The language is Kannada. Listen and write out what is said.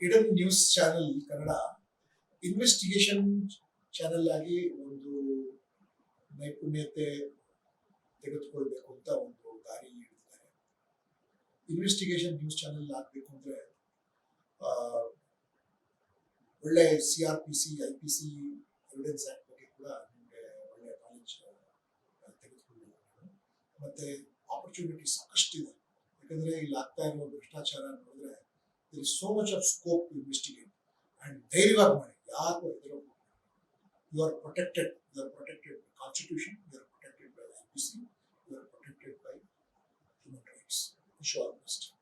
Eden news channel Kannada investigation channel ಆಗಿ ಒಂದು ನೈಪುಣ್ಯತೆ ತೆಗೆದುಕೊಳ್ಬೇಕು ಅಂತ ಒಂದು ದಾರಿ ಹಿಡಿದಿದ್ದಾರೆ ಇನ್ವೆಸ್ಟಿಗೇಷನ್ ನ್ಯೂಸ್ ಚಾನೆಲ್ ಆಗಬೇಕು ಅಂದ್ರೆ ಒಳ್ಳೆ C R P C I P C evidence act ಬಗ್ಗೆ ಕೂಡ ನಿಮಗೆ ಒಳ್ಳೆ ನಾಲೆಜ್ ತೆಗೆದುಕೊಳ್ಬೇಕು. ಮತ್ತೆ ಆಪರ್ಚುನಿಟಿ ಸಾಕಷ್ಟಿದೆ ಯಾಕಂದ್ರೆ ಇಲ್ಲಿ ಆಗ್ತಾ ಇರುವ ಭ್ರಷ್ಟಾಚಾರ ನೋಡಿದ್ರೆ There is so much of scope to investigate. And there you are money. You are protected. You are protected by constitution, you are protected by the IPC, you are protected by human rights. Wish you all the best.